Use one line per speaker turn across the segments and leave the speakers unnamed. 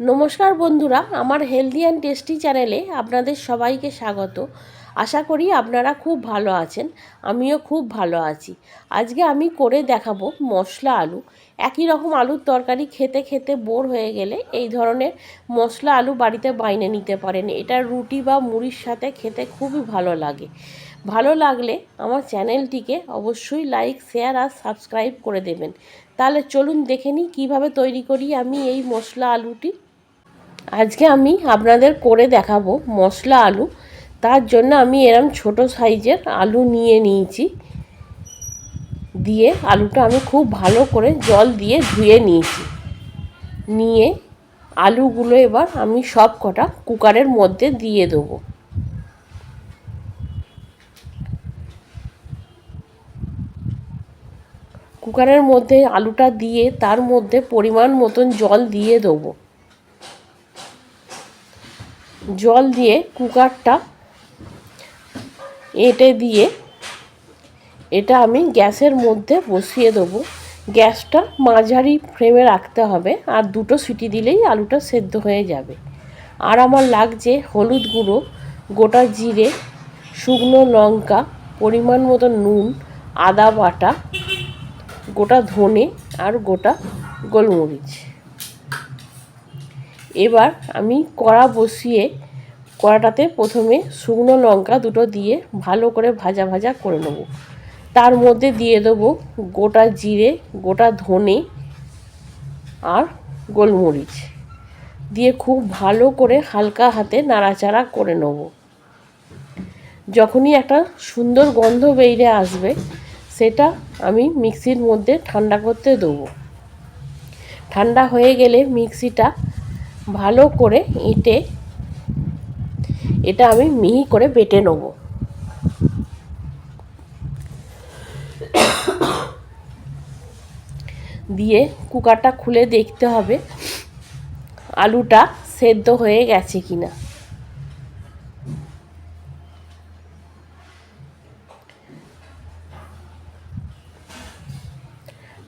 নমস্কার বন্ধুরা, আমার হেলদি অ্যান্ড টেস্টি চ্যানেলে আপনাদের সবাইকে স্বাগত। আশা করি আপনারা খুব ভালো আছেন, আমিও খুব ভালো আছি। আজকে আমি করে দেখাবো মশলা আলু। একই রকম আলুর তরকারি খেতে খেতে বোর হয়ে গেলে এই ধরনের মশলা আলু বাড়িতে বাইনে নিতে পারেন। এটা রুটি বা মুড়ির সাথে খেতে খুবই ভালো লাগে। ভালো লাগলে আমার চ্যানেলটিকে অবশ্যই লাইক, শেয়ার আর সাবস্ক্রাইব করে দেবেন। তাহলে চলুন দেখে নিই কীভাবে তৈরি করি আমি এই মশলা আলুটি। আজকে আমি আপনাদের করে দেখাবো মশলা আলু। তার জন্য আমি এরম ছোট সাইজের আলু নিয়ে নিয়েছি। দিয়ে আলুটা আমি খুব ভালো করে জল দিয়ে ধুয়ে নিয়েছি। নিয়ে আলুগুলো এবার আমি সব কটা কুকারের মধ্যে দিয়ে দেবো। কুকারের মধ্যে আলুটা দিয়ে তার মধ্যে পরিমাণ মতন জল দিয়ে দেবো। জল দিয়ে কুকারটা এঁটে দিয়ে এটা আমি গ্যাসের মধ্যে বসিয়ে দেবো। গ্যাসটা মাঝারি ফ্লেমে রাখতে হবে আর দুটো সিটি দিলেই আলুটা সেদ্ধ হয়ে যাবে। আর আমার লাগছে হলুদ গুঁড়ো, গোটা জিরে, শুকনো লঙ্কা, পরিমাণ মতো নুন, আদা বাটা, গোটা ধনে আর গোটা গোলমরিচ। এবার আমি কড়া বসিয়ে কড়াটাতে প্রথমে শুকনো লঙ্কা দুটো দিয়ে ভালো করে ভাজা ভাজা করে নেব। তার মধ্যে দিয়ে দেবো গোটা জিরে, গোটা ধনে আর গোলমরিচ। দিয়ে খুব ভালো করে হালকা হাতে নাড়াচাড়া করে নেব। যখনই একটা সুন্দর গন্ধ বেরিয়ে আসবে, সেটা আমি মিক্সির মধ্যে ঠান্ডা করতে দেবো। ঠান্ডা হয়ে গেলে মিক্সিটা ভালো করে এঁটে এটা আমি মিহি করে বেটে নেব। দিয়ে কুকারটা খুলে দেখতে হবে আলুটা সেদ্ধ হয়ে গেছে কিনা।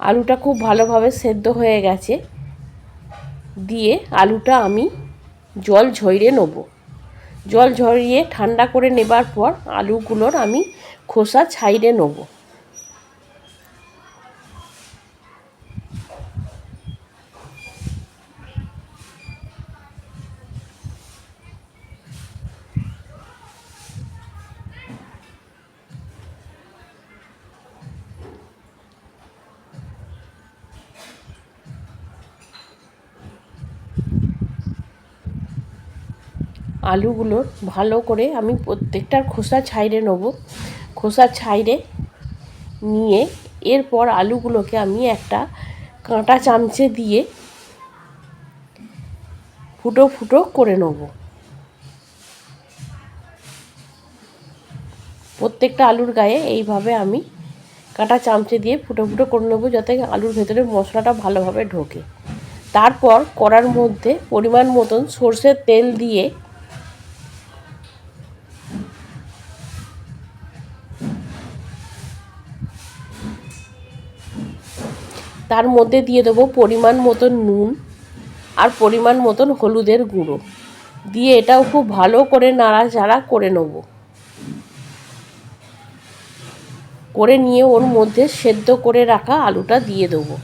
আলুটা খুব ভালোভাবে সেদ্ধ হয়ে গেছে। দিয়ে আলুটা আমি জল ঝরিয়ে নেব। জল ঝরিয়ে ঠান্ডা করে নেবার পর আলুগুলোর আমি খোসা ছাইড়ে নেব। আলুগুলোর ভালো করে আমি প্রত্যেকটার খোসা ছাইড়ে নেব। খোসা ছাইড়ে নিয়ে এরপর আলুগুলোকে আমি একটা কাঁটা চামচে দিয়ে ফুটো ফুটো করে নেব। প্রত্যেকটা আলুর গায়ে এইভাবে আমি কাঁটা চামচে দিয়ে ফুটো ফুটো করে নেব যাতে আলুর ভেতরে মশলাটা ভালোভাবে ঢোকে। তারপর কড়ার মধ্যে পরিমাণ মতন সর্ষের তেল দিয়ে তার মধ্যে দিয়ে দেবো পরিমাণ মতন নুন আর পরিমাণ মতন হলুদের গুঁড়ো। দিয়ে এটাও খুব ভালো করে নাড়াচাড়া করে নেব। করে নিয়ে ওর মধ্যে সেদ্ধ করে রাখা আলুটা দিয়ে দেবো।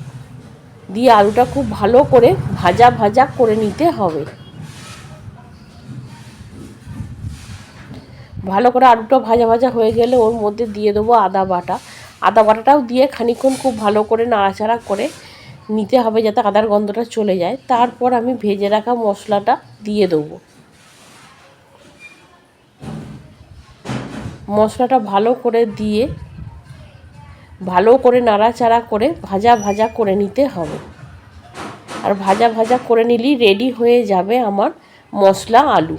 দিয়ে আলুটা খুব ভালো করে ভাজা ভাজা করে নিতে হবে। ভালো করে আলুটা ভাজা ভাজা হয়ে গেলে ওর মধ্যে দিয়ে দেবো আদা বাটা। আদা বাটাটাও দিয়ে খানিক্ষণ খুব ভালো করে নাড়াচাড়া করে নিতে হবে যাতে আদার গন্ধটা চলে যায়। তারপর আমি ভেজে রাখা মশলাটা দিয়ে দেবো। মশলাটা ভালো করে দিয়ে, ভালো করে নাড়াচাড়া করে ভাজা ভাজা করে নিতে হবে। আর ভাজা ভাজা করে নিলেই রেডি হয়ে যাবে আমার মশলা আলু।